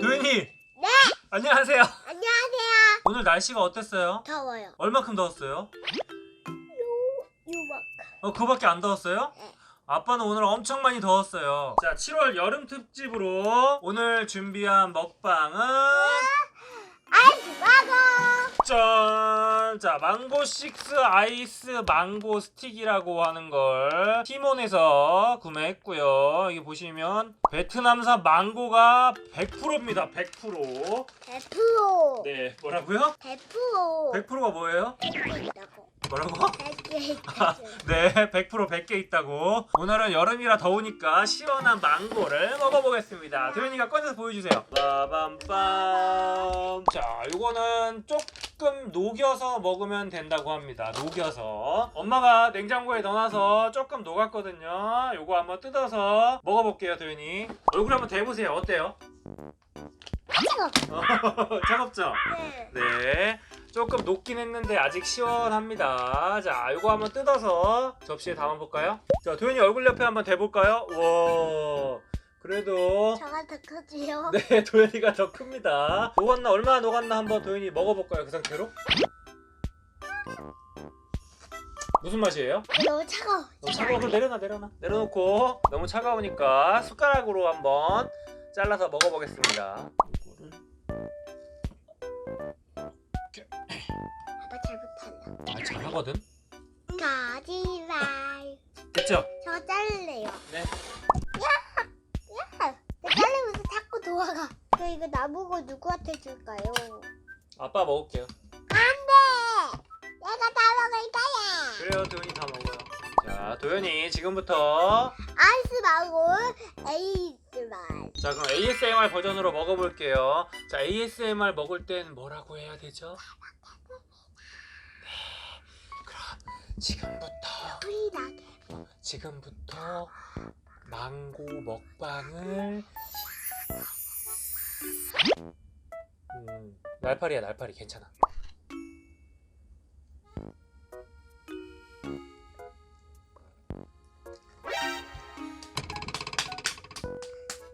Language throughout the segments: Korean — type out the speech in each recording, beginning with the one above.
도현이 네. 안녕하세요 안녕하세요. 오늘 날씨가 어땠어요? 더워요. 얼마큼 더웠어요? 유박. 어 그거밖에 안 더웠어요? 네. 아빠는 오늘 엄청 많이 더웠어요 자 7월 여름 특집으로 오늘 준비한 먹방은 아이스 바거. 짠! 자, 망고 식스 아이스 망고 스틱이라고 하는 걸 티몬에서 구매했고요. 여기 보시면 베트남산 망고가 100%입니다. 100%. 대프로. 네, 뭐라고요? 대프로. 100%가 뭐예요? 100개 있다고. 뭐라고? 100개 있다고. 네, 100% 100개 있다고. 오늘은 여름이라 더우니까 시원한 망고를 먹어보겠습니다. 도현이가 꺼내서 보여주세요. 빠밤빰. 자, 이거는 조금 녹여서 먹으면 된다고 합니다. 녹여서. 엄마가 냉장고에 넣어놔서 조금 녹았거든요. 요거 한번 뜯어서 먹어볼게요, 도현이. 얼굴 한번 대보세요. 어때요? 차가워. 차갑죠? 네. 네. 조금 녹긴 했는데 아직 시원합니다. 자, 이거 한번 뜯어서 접시에 담아볼까요? 자, 도현이 얼굴 옆에 한번 대볼까요? 와, 그래도 저가 더 크지요? 네, 도현이가 더 큽니다. 녹았나 얼마나 녹았나 한번 도현이 먹어볼까요? 그 상태로? 무슨 맛이에요? 너무 차가워. 너무 차가워. 그럼 내려놔, 내려놔. 내려놓고 너무 차가우니까 숟가락으로 한번 잘라서 먹어보겠습니다. 아빠 잘못한다. 아, 잘하거든. 가지마이. 됐죠? 저거 자를래요. 네. 도와가. 저 이거 나보고 누구한테 줄까요? 아빠 먹을게요. 안 돼! 내가 다 먹을 거야! 그래요, 도현이 다 먹어요. 자, 도현이 지금부터 아이스 망고 에이스 맛. 자 그럼 ASMR 버전으로 먹어볼게요. 자 ASMR 먹을 땐 뭐라고 해야 되죠? 네, 그럼 지금부터 소리 나게. 지금부터 망고 먹방을 음, 날파리야 날파리 괜찮아.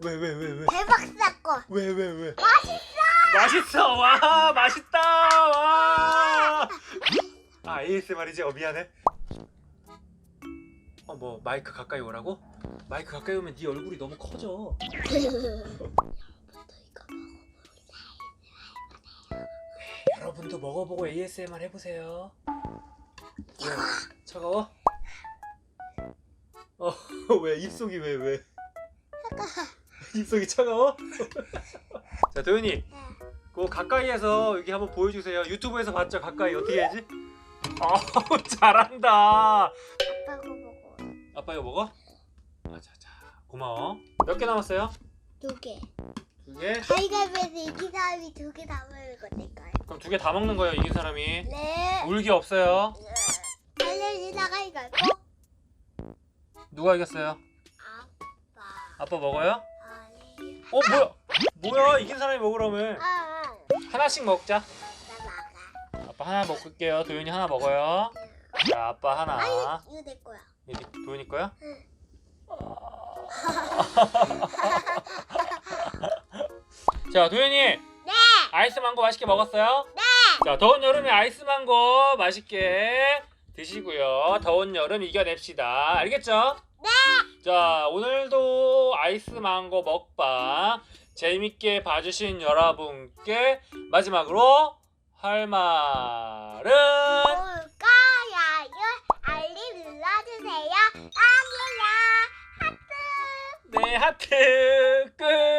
왜 왜 왜 왜? 대박 사건. 왜 왜 왜? 맛있어! 맛있어! 와 맛있다! 와! 아 ASMR이지? 어 미안해. 어 뭐 마이크 가까이 오라고? 마이크 가까이 오면 네 얼굴이 너무 커져. 여러분도 먹어보고 ASMR 해보세요. 왜? 차가워? 어 왜 입속이 왜 왜? 입속이 차가워? 자 도현이 그거 가까이에서 여기 한번 보여주세요. 유튜브에서 봤죠? 가까이 어떻게 해야지? 어 잘한다. 아빠가 먹어. 아빠 이거 먹어? 아 자 자 고마워. 몇 개 남았어요? 두 개. 두 개? 가위가위에서 이긴 사람이 두 개 다 먹을 거니까요. 그럼 두 개 다 먹는 거예요 이긴 사람이. 네. 울기 없어요. 알려주다 가위가위고. 누가 이겼어요? 아빠. 아빠 먹어요? 아니. 어 뭐야? 뭐야 이긴 사람이 먹으라며. 아, 하나씩 먹자. 나. 아빠 하나 먹을게요. 도현이 하나 먹어요. 자 아빠 하나. 아니, 이거 내 거야. 이게 도현이 거야? 응. 자 도현이 네. 아이스 망고 맛있게 먹었어요? 네. 자 더운 여름에 아이스 망고 맛있게 드시고요. 더운 여름 이겨냅시다. 알겠죠? 네. 자 오늘도 아이스 망고 먹방 재밌게 봐주신 여러분께 마지막으로 할 말은 구독, 좋아요, 알림 눌러주세요. 안녕. 하트. 네 하트 끝.